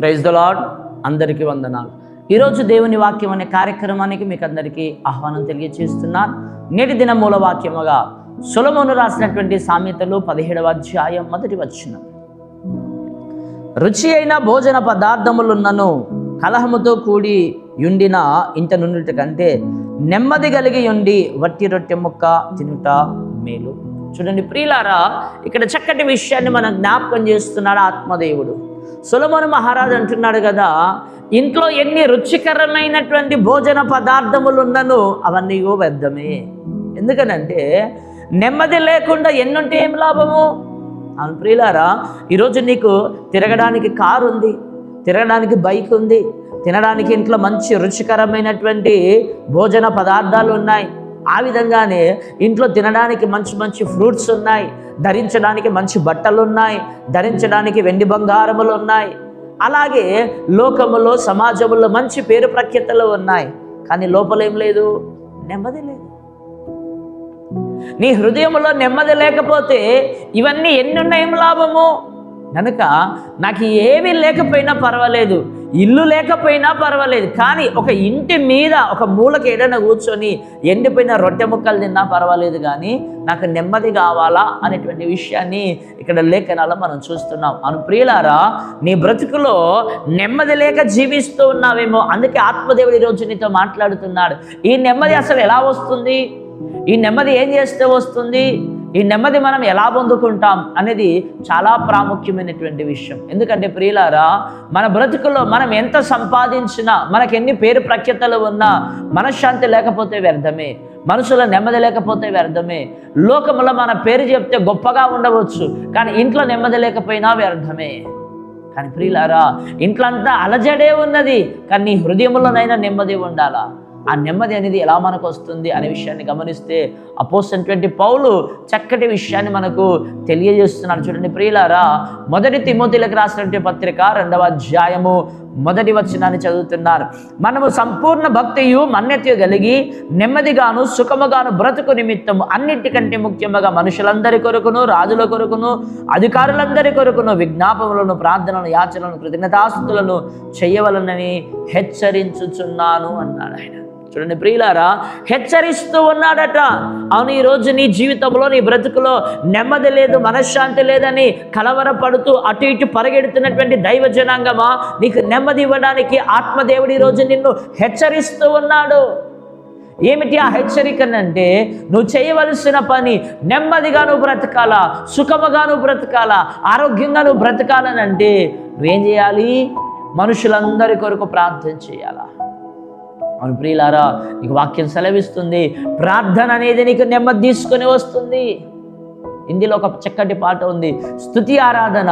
Praise the lord అందరికీ వందనాలు. ఈరోజు దేవుని వాక్యం అనే కార్యక్రమానికి మీకు అందరికీ ఆహ్వానం తెలియజేస్తున్నాను నేటి దిన మూల వాక్యముగా సులమును రాసినటువంటి సామెతలు పదిహేడవ అధ్యాయం మొదటి వచ్చిన రుచి అయిన భోజన పదార్థములున్నను కలహముతో కూడి యుండిన ఇంట నుండి కంటే నెమ్మది కలిగి ఉండి వట్టి రొట్టె ముక్క తినుట మేలు. చూడండి ప్రియులారా ఇక్కడ చక్కటి విషయాన్ని మనం జ్ఞాపకం చేస్తున్నాడు ఆత్మదేవుడు. సులభను మహారాజు అంటున్నాడు కదా ఇంట్లో ఎన్ని రుచికరమైనటువంటి భోజన పదార్థములు ఉన్నను అవన్నీ వ్యర్థమే. ఎందుకనంటే నెమ్మది లేకుండా ఎన్నుంటే ఏం లాభము? అవును ప్రియులారా ఈరోజు నీకు తిరగడానికి కారు ఉంది తిరగడానికి బైక్ ఉంది తినడానికి ఇంట్లో మంచి రుచికరమైనటువంటి భోజన పదార్థాలు ఉన్నాయి ఆ విధంగానే ఇంట్లో తినడానికి మంచి మంచి ఫ్రూట్స్ ఉన్నాయి ధరించడానికి మంచి బట్టలు ఉన్నాయి ధరించడానికి వెండి బంగారములు ఉన్నాయి. అలాగే లోకములో సమాజంలో మంచి పేరు ప్రఖ్యాతలు ఉన్నాయి. కానీ లోపల ఏం లేదు? నెమ్మది లేదు. నీ హృదయంలో నెమ్మది లేకపోతే ఇవన్నీ ఎన్నున్నాయేం లాభము? కనుక నాకు ఏమీ లేకపోయినా పర్వాలేదు ఇల్లు లేకపోయినా పర్వాలేదు కానీ ఒక ఇంటి మీద ఒక మూలకి ఏదైనా కూర్చొని ఎండిపోయిన రొట్టె ముక్కలు తిన్నా పర్వాలేదు కానీ నాకు నెమ్మది కావాలా అనేటువంటి విషయాన్ని ఇక్కడ లేఖనాల్లో మనం చూస్తున్నాం. అను ప్రియులారా నీ బ్రతుకులో నెమ్మది లేక జీవిస్తూ ఉన్నావేమో అందుకే ఆత్మదేవుడు ఈరోజు నీతో మాట్లాడుతున్నాడు. ఈ నెమ్మది అసలు ఎలా వస్తుంది? ఈ నెమ్మది ఏం చేస్తే వస్తుంది? ఈ నెమ్మది మనం ఎలా పొందుకుంటాం అనేది చాలా ప్రాముఖ్యమైనటువంటి విషయం. ఎందుకంటే ప్రియులారా మన బ్రతుకులో మనం ఎంత సంపాదించినా మనకి ఎన్ని పేరు ప్రఖ్యాతలు ఉన్నా మనశ్శాంతి లేకపోతే వ్యర్థమే. మనసులో నెమ్మది లేకపోతే వ్యర్థమే. లోకములో మన పేరు చెప్తే గొప్పగా ఉండవచ్చు కానీ ఇంట్లో నెమ్మది లేకపోయినా వ్యర్థమే. కానీ ప్రియులారా ఇంట్లో అంతా అలజడే ఉన్నది కానీ నీ హృదయంలోనైనా నెమ్మది ఉండాలా? ఆ నెమ్మది అనేది ఎలా మనకు వస్తుంది అనే విషయాన్ని గమనిస్తే అపోసినటువంటి పౌలు చక్కటి విషయాన్ని మనకు తెలియజేస్తున్నాడు. చూడండి ప్రియులారా మొదటి తిమోతిలకు రాసినటువంటి పత్రిక రెండవ అధ్యాయము మొదటి వచనాన్ని చదువుతున్నారు. మనము సంపూర్ణ భక్తియు మన్యత కలిగి నెమ్మదిగాను సుఖముగాను బ్రతుకు నిమిత్తం అన్నిటికంటే ముఖ్యముగా మనుషులందరి కొరకును రాజుల కొరకును అధికారులందరి కొరకును విజ్ఞాపములను ప్రార్థనలను యాచనలను కృతజ్ఞతాస్తులను చేయవలనని హెచ్చరించుచున్నాను అన్నాడు ఆయన. చూడండి ప్రియులారా హెచ్చరిస్తూ ఉన్నాడట. అవును ఈరోజు నీ జీవితంలో నీ బ్రతుకులో నెమ్మది లేదు మనశ్శాంతి లేదని కలవరపడుతూ అటు ఇటు పరిగెడుతున్నటువంటి దైవ జనాంగమా? నీకు నెమ్మది ఇవ్వడానికి ఆత్మదేవుడు ఈరోజు నిన్ను హెచ్చరిస్తూ ఉన్నాడు. ఏమిటి ఆ హెచ్చరికనంటే నువ్వు చేయవలసిన పని నెమ్మదిగా నువ్వు బ్రతకాలా సుఖముగా నువ్వు బ్రతకాలా ఆరోగ్యంగా నువ్వు బ్రతకాలనంటే నువ్వేం చేయాలి? మనుషులందరి కొరకు ప్రార్థన చేయాలా? అవును ప్రియులారా నీకు వాక్యం సెలవిస్తుంది. ప్రార్థన అనేది నీకు నెమ్మది తీసుకొని వస్తుంది. ఇందులో ఒక చక్కటి పాట ఉంది. స్థుతి ఆరాధన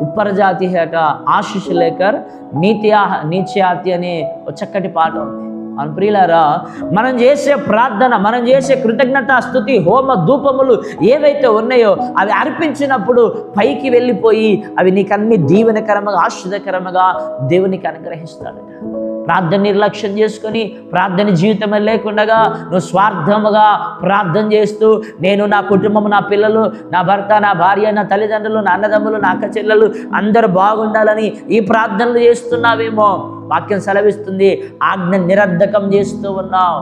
ఉప్పరజాతి హేట ఆశిష్ లేకర్ నీతి నీత్యాతి అనే ఒక చక్కటి పాట ఉంది. అవును ప్రియులారా మనం చేసే ప్రార్థన మనం చేసే కృతజ్ఞత స్థుతి హోమ ధూపములు ఏవైతే ఉన్నాయో అవి అర్పించినప్పుడు పైకి వెళ్ళిపోయి అవి నీకన్నీ దీవెనకరముగా ఆశ్రదకరముగా దేవునికి అనుగ్రహిస్తాడట. ప్రార్థన నిర్లక్ష్యం చేసుకొని ప్రార్థన జీవితమే లేకుండా నువ్వు స్వార్థముగా ప్రార్థన చేస్తూ నేను నా కుటుంబం నా పిల్లలు నా భర్త నా భార్య నా తల్లిదండ్రులు నా అన్నదమ్ములు నా అక్క చెల్లెలు అందరూ బాగుండాలని ఈ ప్రార్థనలు చేస్తున్నావేమో. వాక్యం సెలవిస్తుంది ఆజ్ఞ నిరర్ధకం చేస్తూ ఉన్నావు.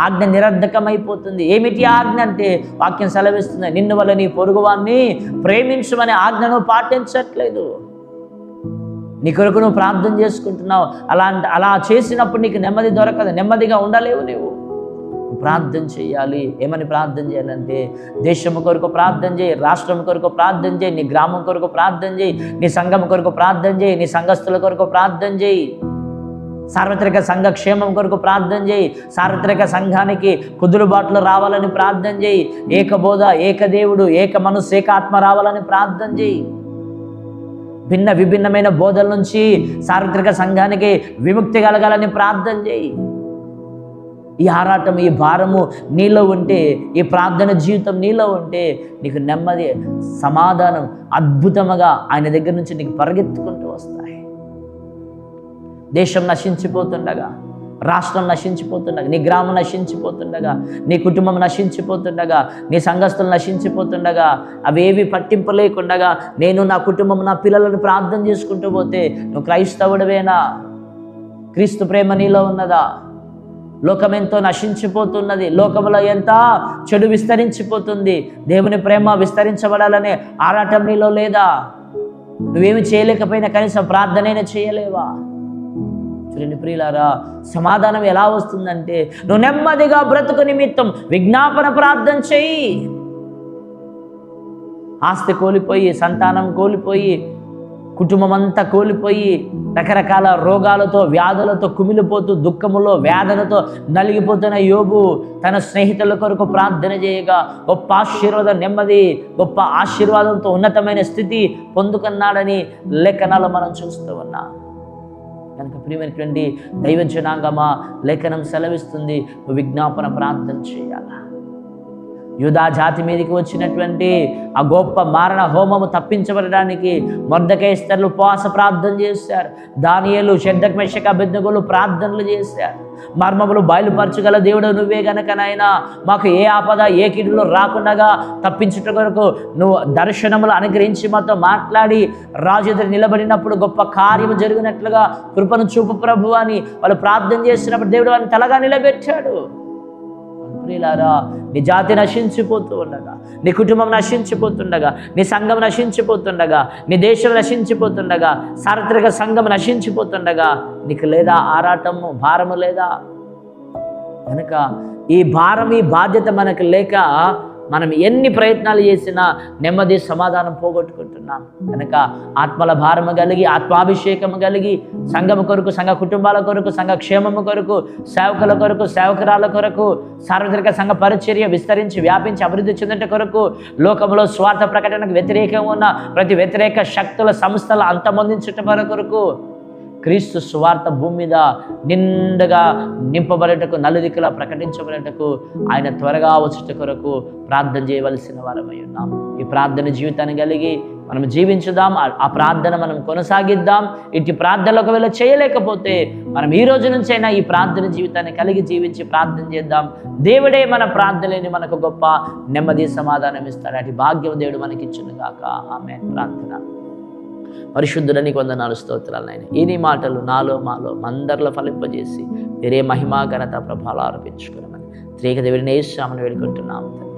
ఆజ్ఞ నిరర్ధకం అయిపోతుంది ఏమిటి ఆజ్ఞ అంటే? వాక్యం సెలవిస్తుంది నిన్ను వల్ల నీ పొరుగువాన్ని ప్రేమించమనే ఆజ్ఞను పాటించట్లేదు. నీ కొరకు నువ్వు ప్రార్థన చేసుకుంటున్నావు. అలా అలా చేసినప్పుడు నీకు నెమ్మది దొరకదు. నెమ్మదిగా ఉండలేవు నువ్వు ప్రార్థన చేయాలి. ఏమని ప్రార్థన చేయాలంటే దేశం కొరకు ప్రార్థన చేయి రాష్ట్రం కొరకు ప్రార్థన చేయి నీ గ్రామం కొరకు ప్రార్థన చేయి నీ సంఘం కొరకు ప్రార్థన చేయి నీ సంఘస్థుల కొరకు ప్రార్థన చేయి. సార్వత్రిక సంఘ క్షేమం కొరకు ప్రార్థన చేయి. సార్వత్రిక సంఘానికి కుదురుబాట్లు రావాలని ప్రార్థన చేయి. ఏకబోధ ఏకదేవుడు ఏక మనసు ఏకాత్మ రావాలని ప్రార్థన చేయి. భిన్న విభిన్నమైన బోధల నుంచి సార్వత్రిక సంఘానికి విముక్తి కలగాలని ప్రార్థన చేయి. ఈ ఆరాటం ఈ భారము నీలో ఉంటే ఈ ప్రార్థన జీవితం నీలో ఉంటే నీకు నెమ్మది సమాధానం అద్భుతముగా ఆయన దగ్గర నుంచి నీకు పరిగెత్తుకుంటూ వస్తాయి. దేశం నశించిపోతుండగా రాష్ట్రం నశించిపోతుండగా నీ గ్రామం నశించిపోతుండగా నీ కుటుంబం నశించిపోతుండగా నీ సంఘస్థులు నశించిపోతుండగా అవేవి పట్టింపు లేకుండగా నేను నా కుటుంబం నా పిల్లలను ప్రార్థన చేసుకుంటూ పోతే నువ్వు క్రైస్తవుడవేనా? క్రీస్తు ప్రేమ నీలో ఉన్నదా? లోకం ఎంతో నశించిపోతున్నది. లోకంలో ఎంత చెడు విస్తరించిపోతుంది. దేవుని ప్రేమ విస్తరించబడాలనే ఆరాటం నీలో లేదా? నువ్వేమి చేయలేకపోయినా కనీసం ప్రార్థనైనా చేయలేవా? చూడండి ప్రియులారా సమాధానం ఎలా వస్తుందంటే నువ్వు నెమ్మదిగా బ్రతుకు నిమిత్తం విజ్ఞాపన ప్రార్థన చెయ్యి ఆస్తి కోల్పోయి సంతానం కోల్పోయి కుటుంబం అంతా కోల్పోయి రకరకాల రోగాలతో వ్యాధులతో కుమిలిపోతూ దుఃఖములో వేదనతో నలిగిపోతున్న యోగు తన స్నేహితుల కొరకు ప్రార్థన చేయగా గొప్ప ఆశీర్వాదం నెమ్మది గొప్ప ఆశీర్వాదంతో ఉన్నతమైన స్థితి పొందుకున్నాడని లేఖనాలు మనం చూస్తూ ఉన్నాం. కనుక ప్రియమైనటువంటి దైవ జనాంగమా లేఖనం సెలవిస్తుంది. విజ్ఞాపన ప్రార్థన చేయాలా? యూదా జాతి మీదకి వచ్చినటువంటి ఆ గొప్ప మారణ హోమము తప్పించబడడానికి మొర్దకేస్తర్లు ఉపవాస ప్రార్థన చేశారు. దానియలు షడ్డక్ మెషక బెద్దగులు ప్రార్థనలు చేశారు. మర్మములు బయలుపరచగల దేవుడు నువ్వే గనక నాయనా. మాకు ఏ ఆపద ఏ కిడులు రాకుండా తప్పించుట కొరకు నువ్వు దర్శనములు అనుగ్రహించి మాతో మాట్లాడి రాజు ఎదురు నిలబడినప్పుడు గొప్ప కార్యము జరిగినట్లుగా కృపను చూపు ప్రభు అని వాళ్ళు ప్రార్థన చేసినప్పుడు దేవుడు వారిని తలగా నిలబెట్టాడు. ప్రియులారా నీ జాతి నశించిపోతూ ఉండగా నీ కుటుంబం నశించిపోతుండగా నీ సంఘం నశించిపోతుండగా నీ దేశం నశించిపోతుండగా సార్వత్రిక సంఘం నశించిపోతుండగా నీకు లేదా ఆరాటము భారము లేదా? కనుక ఈ భారం ఈ బాధ్యత మనకు లేక మనం ఎన్ని ప్రయత్నాలు చేసినా నెమ్మది సమాధానం పోగొట్టుకుంటున్నాం. కనుక ఆత్మల భారము కలిగి ఆత్మాభిషేకము కలిగి సంఘము కొరకు సంఘ కుటుంబాల కొరకు సంఘ క్షేమము కొరకు సేవకుల కొరకు సేవకురాల కొరకు సార్వత్రిక సంఘ పరిచర్య విస్తరించి వ్యాపించి అభివృద్ధి చెందట కొరకు లోకంలో స్వార్థ ప్రకటనకు వ్యతిరేకంగా ఉన్న ప్రతి వ్యతిరేక శక్తుల సంస్థల అంతమొందించుట కొరకు క్రీస్తు సువార్త భూమి మీద నిండుగా నింపబడటకు నలుదిక్కులా ప్రకటించబడటకు ఆయన త్వరగా వచ్చుట కొరకు ప్రార్థన చేయవలసిన వారమై ఉన్నాం. ఈ ప్రార్థన జీవితాన్ని కలిగి మనం జీవించుదాం. ఆ- ప్రార్థన మనం కొనసాగిద్దాం. ఇటు ప్రార్థనలు ఒకవేళ చేయలేకపోతే మనం ఈ రోజు నుంచైనా ఈ ప్రార్థన జీవితాన్ని కలిగి జీవించి ప్రార్థన చేద్దాం. దేవుడే మన ప్రార్థనలేని మనకు గొప్ప నెమ్మది సమాధానం ఇస్తాడు. అటు భాగ్యం దేవుడు మనకి ఇచ్చును కాక ఆమె ప్రార్థన. పరిశుద్ధుడని కొందనాలు స్తోత్రాలు నాయన ఈ మాటలు నాలో మాలో మందరిలో ఫలింపజేసి వేరే మహిమా ఘనత ప్రభావాలు ఆరోపించుకున్నామని త్రేక దేవుడిని స్వామిని వేడుకుంటున్నాము తండ్రి.